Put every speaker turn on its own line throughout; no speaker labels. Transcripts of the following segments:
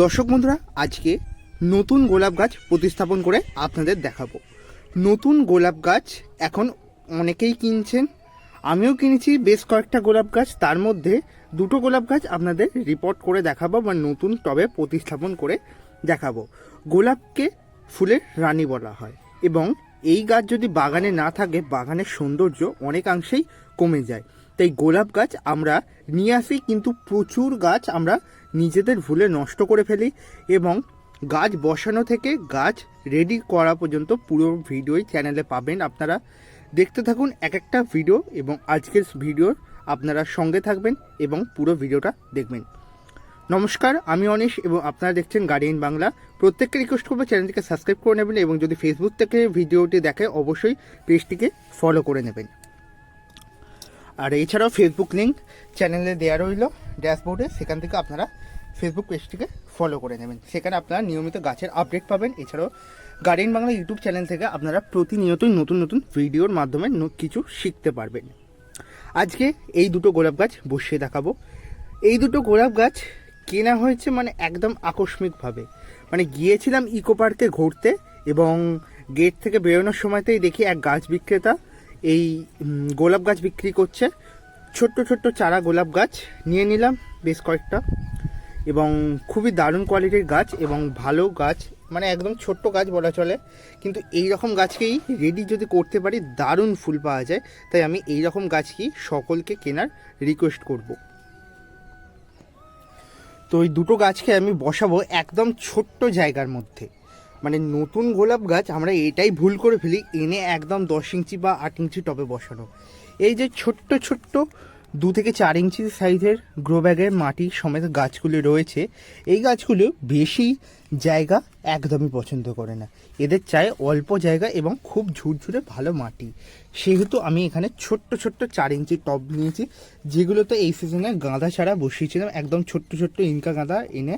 দর্শক বন্ধুরা, আজকে নতুন গোলাপ গাছ প্রতিস্থাপন করে আপনাদের দেখাবো। নতুন গোলাপ গাছ এখন অনেকেই কিনছেন। আমিও কিনেছি বেশ কয়েকটা গোলাপ গাছ। তার মধ্যে দুটো গোলাপ গাছ আপনাদের রিপোর্ট করে দেখাবো বা নতুন টবে প্রতিস্থাপন করে দেখাবো। গোলাপকে ফুলের রানী বলা হয় এবং এই গাছ যদি বাগানে না থাকে, বাগানের সৌন্দর্য অনেকাংশেই কমে যায়। তাই গোলাপ গাছ আমরা নিয়ে আসি, কিন্তু প্রচুর গাছ আমরা নিজেদের ভুলে নষ্ট করে ফেলি এবং গাছ বসানো থেকে গাছ রেডি করা পর্যন্ত পুরো ভিডিওই চ্যানেলে পাবেন আপনারা। দেখতে থাকুন এক একটা ভিডিও এবং আজকের ভিডিওর আপনারা সঙ্গে থাকবেন এবং পুরো ভিডিওটা দেখবেন। নমস্কার, আমি অনিশ এবং আপনারা দেখছেন গার্ডিয়ান বাংলা প্রত্যেককে রিকোয়েস্ট করব চ্যানেলটিকে সাবস্ক্রাইব করে নেবেন এবং যদি ফেসবুক থেকে ভিডিওটি দেখে, অবশ্যই পেজটিকে ফলো করে নেবেন। আর এছাড়াও ফেসবুক লিঙ্ক চ্যানেলে দেওয়া রইল ড্যাশবোর্ডে সেখান থেকে আপনারা ফেসবুক পেজটিকে ফলো করে নেবেন। সেখানে আপনারা নিয়মিত গাছের আপডেট পাবেন। এছাড়াও গার্ডেন বাংলা ইউটিউব চ্যানেল থেকে আপনারা প্রতিনিয়তই নতুন নতুন ভিডিওর মাধ্যমে কিছু শিখতে পারবেন। আজকে এই দুটো গোলাপ গাছ বসিয়ে দেখাবো। এই দুটো গোলাপ গাছ কেনা হয়েছে মানে একদম আকস্মিকভাবে। মানে গিয়েছিলাম ইকো পার্কে ঘুরতে এবং গেট থেকে বেরোনোর সময়তেই দেখি এক গাছ বিক্রেতা এই গোলাপ গাছ বিক্রি করছে। ছোট্ট ছোট্ট চারা গোলাপ গাছ নিয়ে নিলাম বেশ কয়েকটা। এবং খুবই দারুণ কোয়ালিটির গাছ এবং ভালো গাছ মানে একদম ছোট্ট গাছ বলা চলে। কিন্তু এই রকম গাছকেই রেডি যদি করতে পারি, দারুণ ফুল পাওয়া যায়। তাই আমি এই রকম গাছকেই সকলকে কেনার রিকোয়েস্ট করব। তো এই দুটো গাছকে আমি বসাবো একদম ছোট্ট জায়গার মধ্যে। মানে নতুন গোলাপ গাছ আমরা এটাই ভুল করে ফেলি, এনে একদম দশ ইঞ্চি বা আট ইঞ্চি টবে বসানো। এই যে ছোট্ট ছোট্ট দু থেকে চার ইঞ্চি সাইজের গ্রো ব্যাগের মাটি সমেত গাছগুলি রয়েছে, এই গাছগুলো বেশি জায়গা একদমই পছন্দ করে না। এদের চাই অল্প জায়গা এবং খুব ঝুরঝুরে ভালো মাটি। সেহেতু আমি এখানে ছোট্ট ছোট্ট চার ইঞ্চি টব নিয়েছি, যেগুলোতে এই সিজনে গাঁদা ছাড়া বসিয়েছিলাম, একদম ছোট্ট ছোট্ট ইনকা গাঁদা এনে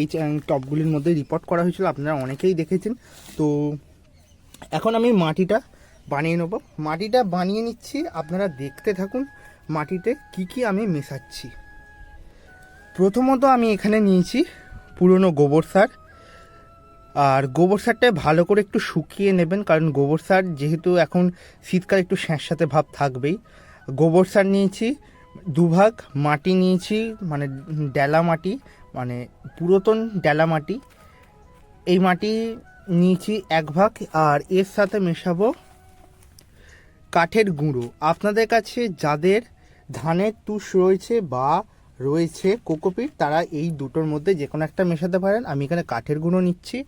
এই টবগুলির মধ্যে রিপোর্ট করা হয়েছিল, আপনারা অনেকেই দেখেছেন। তো এখন আমি মাটিটা বানিয়ে নেব। মাটিটা বানিয়ে নিচ্ছি, আপনারা দেখতে থাকুন মাটিতে কি কি আমি মেশাচ্ছি। প্রথমত আমি এখানে নিয়েছি পুরনো গোবর সার। আর গোবর সারটা ভালো করে একটু শুকিয়ে নেবেন, কারণ গোবর সার যেহেতু এখন শীতকালে একটু স্যাঁতস্যাঁতে ভাব থাকবেই। গোবর সার নিয়েছি, দুভাগ মাটি নিয়েছি মানে ডেলা মাটি। মানে পুরাতন ডেলা মাটি। এই মাটি নিয়েছি এক ভাগ আর এর সাথে মেশাবো কাঠের গুঁড়ো। আপনাদের কাছে যাদের ধানের তুষ রয়েছে বা রয়েছে কোকোপিট তারা এই দুটোর মধ্যে যে কোনো একটা মেশাতে পারেন। আমি এখানে কাঠের গুঁড়ো নিচ্ছি।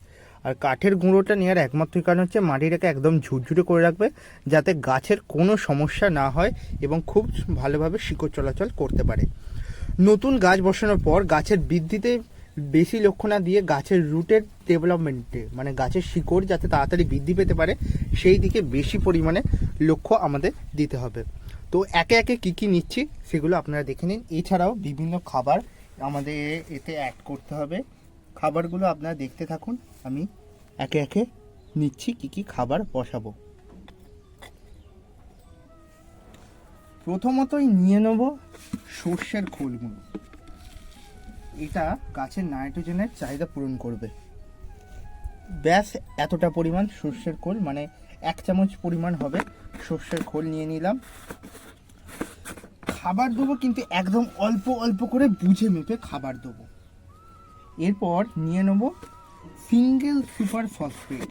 আর কাঠের গুঁড়োটা নেওয়ার একমাত্র কারণ হচ্ছে মাটিটাকে একদম ঝুরঝুরে করে রাখবে, যাতে গাছের কোনো সমস্যা না হয় এবং খুব ভালোভাবে শিকড় চলাচল করতে পারে। নতুন গাছ বসানোর পর গাছের বৃদ্ধিতে বেশি লক্ষ্য না দিয়ে গাছের রুটের ডেভেলপমেন্টে মানে গাছের শিকড় যাতে তাড়াতাড়ি বৃদ্ধি পেতে পারে, সেই দিকে বেশি পরিমাণে লক্ষ্য আমাদের দিতে হবে। তো একে একে কি কি নিচ্ছি সেগুলো আপনারা দেখে নিন। এছাড়াও বিভিন্ন খাবার আমাদের এতে অ্যাড করতে হবে। খাবারগুলো আপনারা দেখতে থাকুন। আমি একে একে নিচ্ছি কি কি খাবার বসাবো। প্রথমতই নিয়ে নেব সর্ষের খোলগুলো। এটা গাছের নাইট্রোজেনের চাহিদা পূরণ করবে। ব্যাস, এতটা পরিমাণ সর্ষের খোল মানে এক চামচ পরিমাণ হবে সর্ষের খোল নিয়ে নিলাম। খাবার দেবো কিন্তু একদম অল্প অল্প করে বুঝে মেপে খাবার দেবো। এরপর নিয়ে নেব সিঙ্গেল সুপার ফসফেট।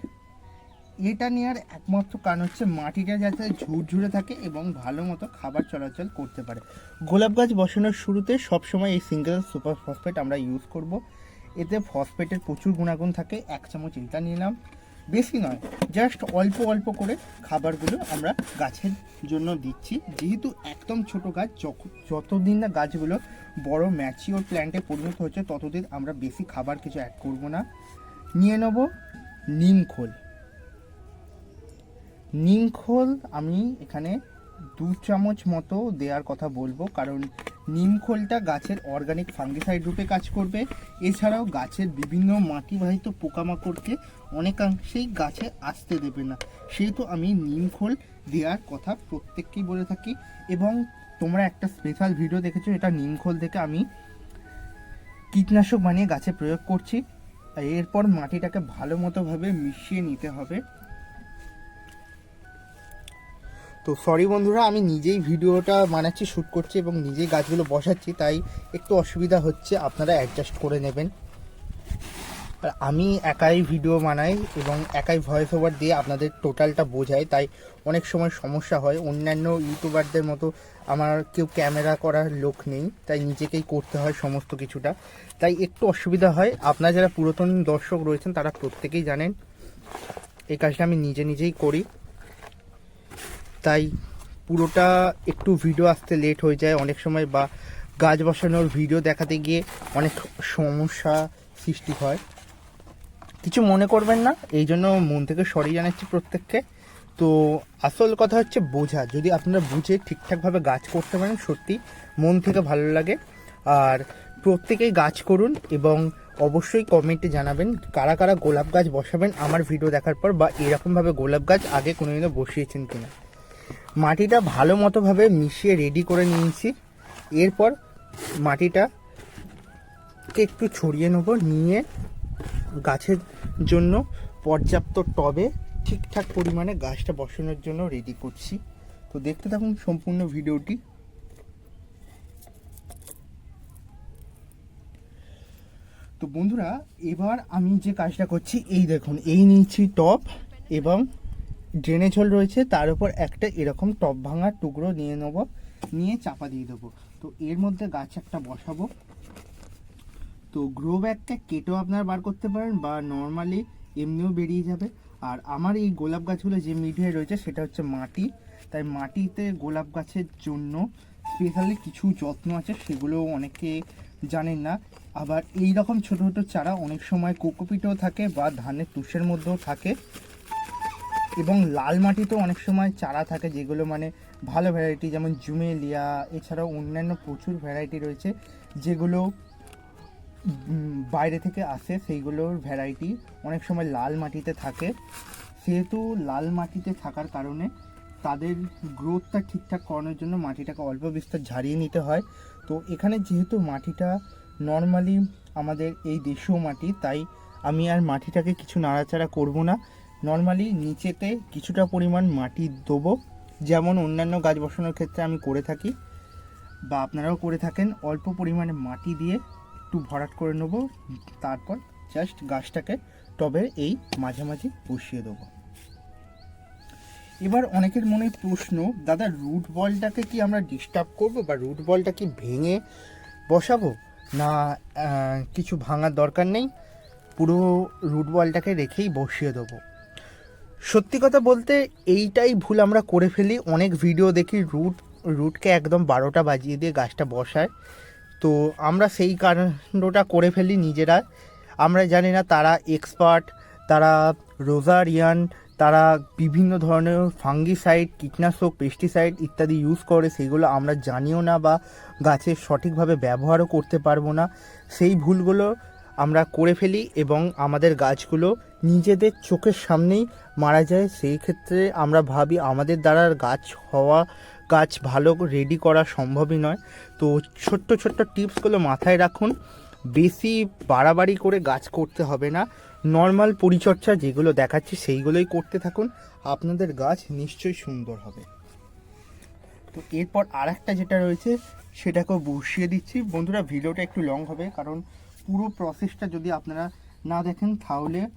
এটা নেওয়ার একমাত্র কারণ হচ্ছে মাটিটা যাতে ঝুরঝুরে থাকে এবং ভালো মতো খাবার চলাচল করতে পারে। গোলাপ গাছ বসানোর শুরুতে সবসময় এই সিঙ্গেল সুপার ফসফেট আমরা ইউজ করব। এতে ফসফেটের প্রচুর গুণাগুণ থাকে, এক চামচ এটা নিলাম। বেশি নয় জাস্ট অল্প অল্প করে খাবারগুলো আমরা গাছের জন্য দিচ্ছি। যেহেতু একদম ছোট গাছ যতদিন না গাছগুলো বড় ম্যাচিওর প্ল্যান্টে পরিণত হচ্ছে, ততদিন আমরা বেশি খাবার কিছু অ্যাড করব না। নিয়ে নেব নিম খোল। নিম খোল আমি এখানে দু চামচ মতো দেওয়ার কথা বলব, কারণ নিমখোলটা গাছের অর্গানিক ফাঙ্গিসাইড রূপে কাজ করবে। এছাড়াও গাছের বিভিন্ন মাটিবাহিত পোকামাকড়কে অনেকাংশেই গাছে আসতে দেবে না। সেহেতু আমি নিমখোল দেওয়ার কথা প্রত্যেককেই বলে থাকি। এবং তোমরা একটা স্পেশাল ভিডিও দেখেছ, এটা নিমখোল থেকে আমি কীটনাশক বানিয়ে গাছে প্রয়োগ করছি। এরপর মাটিটাকে ভালো মতোভাবে মিশিয়ে নিতে হবে। তো সরি বন্ধুরা, আমি নিজেই ভিডিওটা বানাচ্ছি শ্যুট করছি এবং নিজেই গাছগুলো বসাচ্ছি, তাই একটু অসুবিধা হচ্ছে, আপনারা অ্যাডজাস্ট করে নেবেন। আর আমি একাই ভিডিও বানাই এবং একাই ভয়েস ওভার দিয়ে আপনাদের টোটালটা বোঝাই, তাই অনেক সময় সমস্যা হয়। অন্যান্য ইউটিউবারদের মতো আমার কেউ ক্যামেরা করার লোক নেই, তাই নিজেকেই করতে হয় সমস্ত কিছুটা। তাই একটু অসুবিধা হয়, আপনারা যারা পুরাতন দর্শক রয়েছেন, তারা প্রত্যেকেই জানেন, এই কাজটা আমি নিজে নিজেই করি। তাই পুরোটা একটু ভিডিও আসতে লেট হয়ে যায়। অনেক সময় বা গাছ বসানোর ভিডিও দেখাতে গিয়ে অনেক সমস্যা সৃষ্টি হয়। কিছু মনে করবেন না, এই জন্য মন থেকে সরি জানাচ্ছি প্রত্যেককে। তো আসল কথা হচ্ছে বোঝা। যদি আপনারা বুঝে ঠিকঠাকভাবে গাছ করতে পারেন, সত্যি মন থেকে ভালো লাগে। আর প্রত্যেকেই গাছ করুন এবং অবশ্যই কমেন্টে জানাবেন, কারা কারা গোলাপ গাছ বসাবেন আমার ভিডিও দেখার পর বা এরকমভাবে গোলাপ গাছ আগে কোনোদিনও বসিয়েছেন কিনা। মাটিটা ভালো মতোভাবে মিশিয়ে রেডি করে নিয়েছি। এরপর মাটিটাকে একটু ছড়িয়ে নেব, নিয়ে গাছের জন্য পর্যাপ্ত টবে ঠিকঠাক পরিমাণে গাছটা বসানোর জন্য রেডি করছি। তো দেখতে থাকুন সম্পূর্ণ ভিডিওটি। তো বন্ধুরা, এবার আমি যে কাজটা করছি, এই দেখুন, এই নিচ্ছি টব এবং ড্রেনেজ হোল রয়েছে, তার উপর একটা এরকম টব ভাঙার টুকরো নিয়ে নেব, নিয়ে চাপা দিয়ে দেবো। তো এর মধ্যে গাছ একটা বসাবো। তো গ্রো ব্যাগটা কেটেও আপনারা বার করতে পারেন বা নর্মালি এমনিও বেরিয়ে যাবে। আর আমার এই গোলাপ গাছগুলো যে মিডিয়ায় রয়েছে, সেটা হচ্ছে মাটি। তাই মাটিতে গোলাপ গাছের জন্য স্পেশালি কিছু যত্ন আছে সেগুলো অনেকে জানেন না। আবার এই রকম ছোটো ছোটো চারা অনেক সময় কোকোপিটেও থাকে বা ধানের তুষের মধ্যেও থাকে। এবং লাল মাটিতেও অনেক সময় চারা থাকে যেগুলো মানে ভালো ভ্যারাইটি যেমন জুমেলিয়া, এছাড়াও অন্যান্য প্রচুর ভ্যারাইটি রয়েছে যেগুলো বাইরে থেকে আসে, সেইগুলোর ভ্যারাইটি অনেক সময় লাল মাটিতে থাকে। সেহেতু লাল মাটিতে থাকার কারণে তাদের গ্রোথটা ঠিকঠাক করানোর জন্য মাটিটাকে অল্প বিস্তার ঝাড়িয়ে নিতে হয়। তো এখানে যেহেতু মাটিটা নর্মালি আমাদের এই দেশীয় মাটি, তাই আমি আর মাটিটাকে কিছু নাড়াচাড়া করব না। নর্মালি নিচেতে কিছুটা পরিমাণ মাটি দেবো। যেমন অন্যান্য গাছ বসানোর ক্ষেত্রে আমি করে থাকি। বা আপনারাও করে থাকেন, অল্প পরিমাণে মাটি দিয়ে একটু ভরাট করে নেব। তারপর জাস্ট গাছটাকে টবে এই মাঝামাঝি বসিয়ে দেবো। এবার অনেকের মনে প্রশ্ন, দাদা রুট বলটাকে কি আমরা ডিস্টার্ব করব বা রুট বলটা কি ভেঙে বসাবো? না কিছু ভাঙার দরকার নেই। পুরো রুট বলটাকে রেখেই বসিয়ে দেবো। সত্যি কথা বলতে, এইটাই ভুল আমরা করে ফেলি। অনেক ভিডিও দেখি রুট রুটকে একদম বারোটা বাজিয়ে দিয়ে গাছটা বসায়। তো আমরা সেই কাণ্ডটা করে ফেলি নিজেরা। আমরা জানি না তারা এক্সপার্ট তারা রোজারিয়ান তারা বিভিন্ন ধরনের ফাঙ্গিসাইড কীটনাশক পেস্টিসাইড ইত্যাদি ইউজ করে। সেগুলো আমরা জানিও না বা গাছের সঠিকভাবে ব্যবহারও করতে পারব না। সেই ভুলগুলো আমরা করে ফেলি এবং আমাদের গাছগুলো নিজেদের চোখের সামনেই মারা যায়। সেই ক্ষেত্রে আমরা ভাবি আমাদের দ্বারা গাছ হওয়া, গাছ ভালো রেডি করা সম্ভবই নয়। তো ছোট্ট ছোট্ট টিপসগুলো মাথায় রাখুন। বেশি বাড়াবাড়ি করে গাছ করতে হবে না। নর্মাল পরিচর্যা যেগুলো দেখাচ্ছি সেইগুলোই করতে থাকুন। আপনাদের গাছ নিশ্চয়ই সুন্দর হবে। তো এরপর আর একটা যেটা রয়েছে, সেটাকেও বসিয়ে দিচ্ছি। বন্ধুরা, ভিডিওটা একটু লং হবে, কারণ পুরো প্রসেসটা যদি আপনারা না দেখেন, তাহলে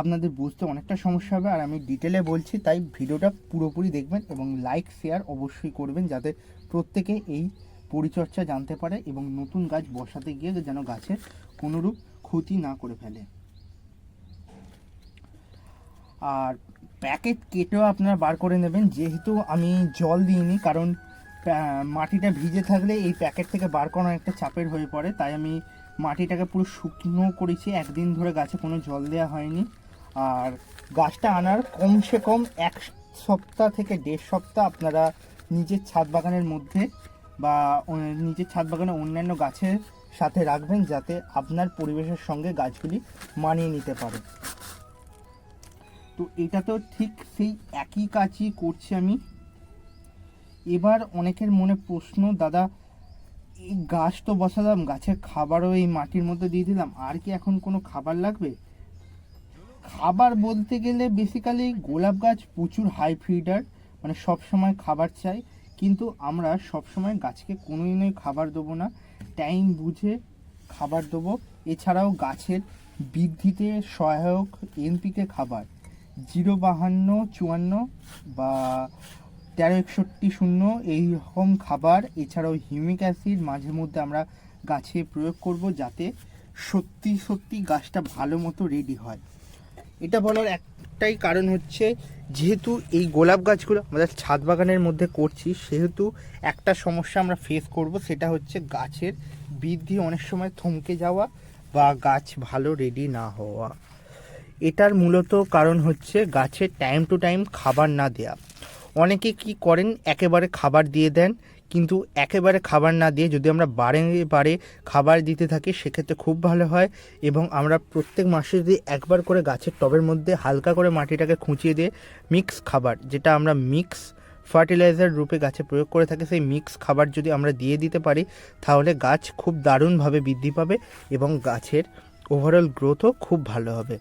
আপনাদের বুঝতে অনেকটা সমস্যা হবে, আর আমি ডিটেলে বলছি, তাই ভিডিওটা পুরোপুরি দেখবেন এবং লাইক শেয়ার অবশ্যই করবেন যাতে প্রত্যেকে এই পরিচর্যা জানতে পারে এবং নতুন গাছ বসাতে গিয়ে যেন গাছের কোনোরূপ ক্ষতি না করে ফেলে। আর প্যাকেট কেটেও আপনারা বার করে নেবেন, যেহেতু আমি জল দিইনি, কারণ মাটিটা ভিজে থাকলে এই প্যাকেট থেকে বার করানো একটা চাপের হয়ে পড়ে, তাই আমি মাটিটাকে পুরো শুকনো করেছি, একদিন ধরে গাছে কোনো জল দেওয়া হয়নি। আর গাছটা আনার কমসে কম এক সপ্তাহ থেকে দেড় সপ্তাহ আপনারা নিজের ছাদ বাগানের মধ্যে বা নিজের ছাদ বাগানে অন্যান্য গাছের সাথে রাখবেন যাতে আপনার পরিবেশের সঙ্গে গাছগুলি মানিয়ে নিতে পারে। তো এটা তো ঠিক সেই একই কাজই করছি আমি। এবার অনেকের মনে প্রশ্ন, দাদা, এই গাছ তো বসালাম, গাছের খাবারও এই মাটির মধ্যে দিয়ে দিলাম, আর কি এখন কোনো খাবার লাগবে? খাবার বলতে গেলে বেসিক্যালি গোলাপ গাছ প্রচুর হাই ফিডার মানে সব সময় খাবার চাই। কিন্তু আমরা সব সময় গাছকে কোনোদিনই খাবার দেবো না। টাইম বুঝে খাবার দেবো। এছাড়াও গাছের বৃদ্ধিতে সহায়ক এনপিকে খাবার। জিরো বাহান্ন, চুয়ান্ন বা তেরো একষট্টি শূন্য এই রকম খাবার। এছাড়াও হিউমিক অ্যাসিড মাঝে মধ্যে আমরা গাছে প্রয়োগ করব যাতে সত্যি সত্যি গাছটা ভালো মতো রেডি হয়। এটা বলার একটাই কারণ হচ্ছে, যেহেতু এই গোলাপ গাছগুলো আমাদের ছাদ বাগানের মধ্যে করছি, সেহেতু একটা সমস্যা আমরা ফেস করব, সেটা হচ্ছে গাছের বৃদ্ধি অনেক সময় থমকে যাওয়া বা গাছ ভালো রেডি না হওয়া। এটার মূলত কারণ হচ্ছে গাছের টাইম টু টাইম খাবার না দেয়া। অনেকে কি করেন, একেবারে খাবার দিয়ে দেন কিন্তু একেবারে খাবার না দিয়ে যদি আমরা বারে বারে খাবার দিতে থাকি, সেক্ষেত্রে খুব ভালো হয়। এবং আমরা প্রত্যেক মাসে যদি একবার করে গাছের টবের মধ্যে হালকা করে মাটিটাকে খুঁচিয়ে দিয়ে মিক্স খাবার, যেটা আমরা মিক্স ফার্টিলাইজার রূপে গাছে প্রয়োগ করে থাকি, সেই মিক্স খাবার যদি আমরা দিয়ে দিতে পারি, তাহলে গাছ খুব দারুণভাবে বৃদ্ধি পাবে এবং গাছের ওভারঅল গ্রোথও খুব ভালো হবে।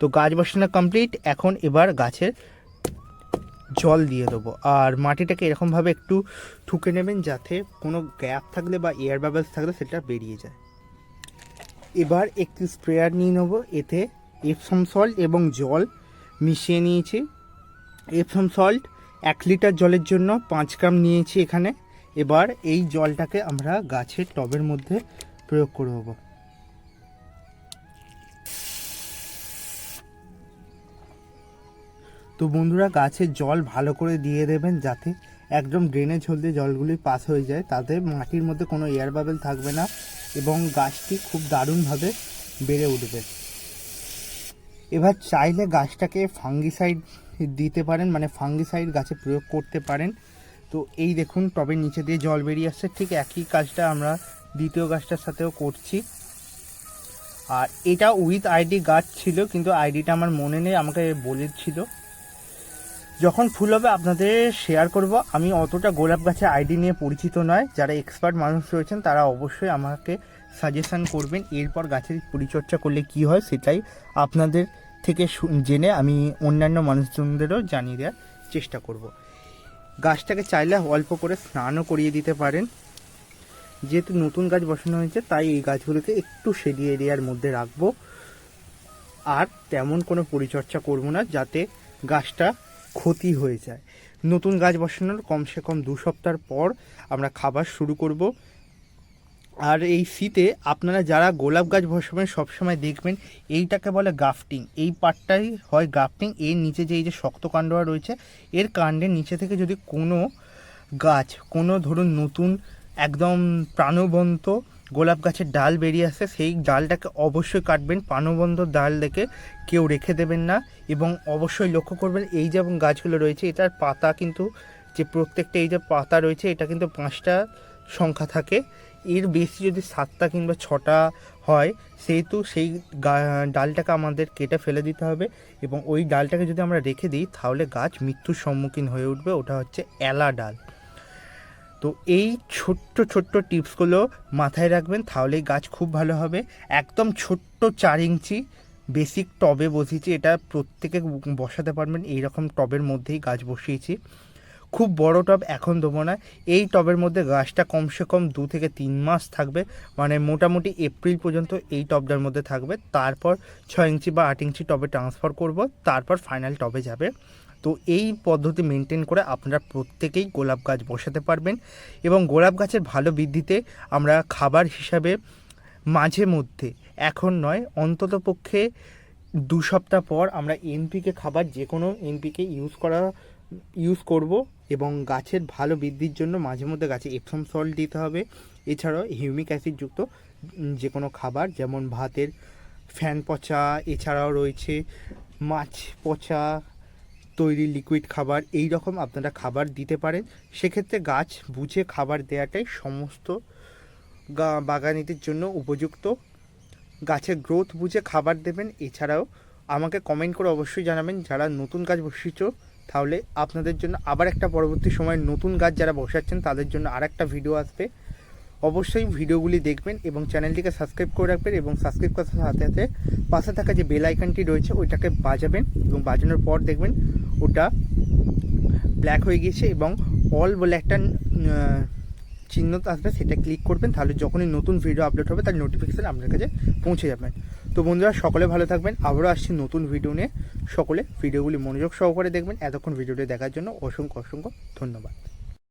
তো গাছ বসানো কমপ্লিট এখন এবার গাছের জল দিয়ে দেবো। আর মাটিটাকে এরকমভাবে একটু ঠুকে নেবেন যাতে কোনো গ্যাপ থাকলে বা এয়ার বাবলস থাকলে সেটা বেরিয়ে যায়। এবার একটি স্প্রেয়ার নিয়ে নেব। এতে এপসম সল্ট এবং জল মিশিয়ে নিয়েছি। এপসম সল্ট এক লিটার জলের জন্য পাঁচ গ্রাম নিয়েছি এখানে। এবার এই জলটাকে আমরা গাছের টবের মধ্যে প্রয়োগ করে দেবো তো বন্ধুরা গাছে জল ভালো করে দিয়ে দেবেন যাতে একদম ড্রেনেজ হলদে জলগুলি পাস হয়ে যায়। তাতে মাটির মধ্যে কোনো এয়ার বাবেল থাকবে না এবং গাছটি খুব দারুণভাবে বেড়ে উঠবে। এবার চাইলে গাছটাকে ফাঙ্গিসাইড দিতে পারেন মানে ফাঙ্গিসাইড গাছে প্রয়োগ করতে পারেন। তো এই দেখুন, টবের নিচে দিয়ে জল বেরিয়ে আসছে। ঠিক একই কাজটা আমরা দ্বিতীয় গাছটার সাথেও করছি। আর এটা উইথ আইডি গাছ ছিল, কিন্তু আইডিটা আমার মনে নেই, আমাকে বলেছিল। যখন ফুল হবে, আপনাদের শেয়ার করব। আমি অতটা গোলাপ গাছের আইডি নিয়ে পরিচিত নয়। যারা এক্সপার্ট মানুষ রয়েছেন, তারা অবশ্যই আমাকে সাজেশান করবেন। এরপর গাছের পরিচর্যা করলে কি হয়, সেটাই আপনাদের থেকে জেনে আমি অন্যান্য মানুষজনদেরও জানিয়ে দেওয়ার চেষ্টা করব। গাছটাকে চাইলে অল্প করে স্নানও করিয়ে দিতে পারেন। যেহেতু নতুন গাছ বসানো হয়েছে, তাই এই গাছগুলোকে একটু শেডি এরিয়ার মধ্যে রাখব। আর তেমন কোনো পরিচর্যা করব না, যাতে গাছটা ক্ষতি হয়ে যায়। নতুন গাছ বসানোর কমসে কম দু সপ্তাহ পর আমরা খাবার শুরু করব। আর এই শীতে আপনারা যারা গোলাপ গাছ বসাবেন সবসময় দেখবেন এইটাকে বলে গাফটিং। এই পার্টটাই হয় গাফটিং। এর নিচে যে এই যে শক্ত কাণ্ডটা রয়েছে, এর কাণ্ডের নিচে থেকে যদি কোনো গাছ, কোনো ধরুন নতুন একদম প্রাণবন্ত গোলাপ গাছের ডাল বেরিয়ে আসে, সেই ডালটাকে অবশ্যই কাটবেন। পানবন্ধ ডাল দেখে কেউ রেখে দেবেন না এবং অবশ্যই লক্ষ্য করবেন, এই যে গাছগুলো রয়েছে, এটার পাতা কিন্তু যে প্রত্যেকটা এই যে পাতা রয়েছে, এটা কিন্তু পাঁচটা সংখ্যা থাকে। এর বেশি যদি সাতটা কিংবা ছটা হয়, সেহেতু সেই ডালটাকে আমাদের কেটে ফেলে দিতে হবে এবং ওই ডালটাকে যদি আমরা রেখে দিই, তাহলে গাছ মৃত্যুর সম্মুখীন হয়ে উঠবে। ওটা হচ্ছে এলা ডাল। তো এই ছোট্ট ছোট্ট টিপসগুলো মাথায় রাখবেন, তাহলেই গাছ খুব ভালো হবে। একদম ছোট্ট চার ইঞ্চি বেসিক টবে বসিয়েছি, এটা প্রত্যেকে বসাতে পারবেন এই রকম টবের মধ্যেই গাছ বসিয়েছি। খুব বড় টব এখন দেবো না, এই টবের মধ্যে গাছটা কমসে কম দু থেকে তিন মাস থাকবে মানে মোটামুটি এপ্রিল পর্যন্ত এই টবটার মধ্যে থাকবে। তারপর ছয় ইঞ্চি বা আট ইঞ্চি টবে ট্রান্সফার করব, তারপর ফাইনাল টবে যাবে। তো এই পদ্ধতি মেনটেন করে আপনারা প্রত্যেকেই গোলাপ গাছ বসাতে পারবেন এবং গোলাপ গাছের ভালো বৃদ্ধিতে আমরা খাবার হিসাবে মাঝে মধ্যে, এখন নয়, অন্তত পক্ষে দু সপ্তাহ পর আমরা এনপিকে খাবার যে কোনো এনপিকে ইউজ করা ইউজ করব এবং গাছের ভালো বৃদ্ধির জন্য মাঝে মধ্যে গাছে এপসম সল্ট দিতে হবে। এছাড়াও হিউমিক অ্যাসিডযুক্ত যে কোনো খাবার যেমন ভাতের ফ্যান পচা, এছাড়াও রয়েছে মাছ পচা তৈরি লিকুইড খাবার এই রকম আপনারা খাবার দিতে পারেন। সেক্ষেত্রে গাছ বুঝে খাবার দেওয়াটাই সমস্ত বাগানিদের জন্য উপযুক্ত। গাছের গ্রোথ বুঝে খাবার দেবেন। এছাড়াও আমাকে কমেন্ট করে অবশ্যই জানাবেন, যারা নতুন গাছ বসিয়েছ, তাহলে আপনাদের জন্য আবার একটা পরবর্তী সময় নতুন গাছ যারা বসাচ্ছেন, তাদের জন্য আর একটা ভিডিও আসবে। অবশ্যই ভিডিওগুলি দেখবেন এবং চ্যানেলটিকে সাবস্ক্রাইব করে রাখবেন এবং সাবস্ক্রাইব করার সাথে সাথে পাশে থাকা যে বেল আইকনটি রয়েছে, ওইটাকে বাজাবেন এবং বাজানোর পর দেখবেন ওটা ব্ল্যাক হয়ে গিয়েছে এবং অল বলে একটা চিহ্ন আসবে সেটা ক্লিক করবেন। তাহলে যখনই নতুন ভিডিও আপলোড হবে, তার নোটিফিকেশান আপনার কাছে পৌঁছে যাবেন তো বন্ধুরা, সকলে ভালো থাকবেন। আবারও আসছি নতুন ভিডিও নিয়ে। সকলে ভিডিওগুলি মনোযোগ সহকারে দেখবেন। এতক্ষণ ভিডিওটি দেখার জন্য অসংখ্য অসংখ্য ধন্যবাদ।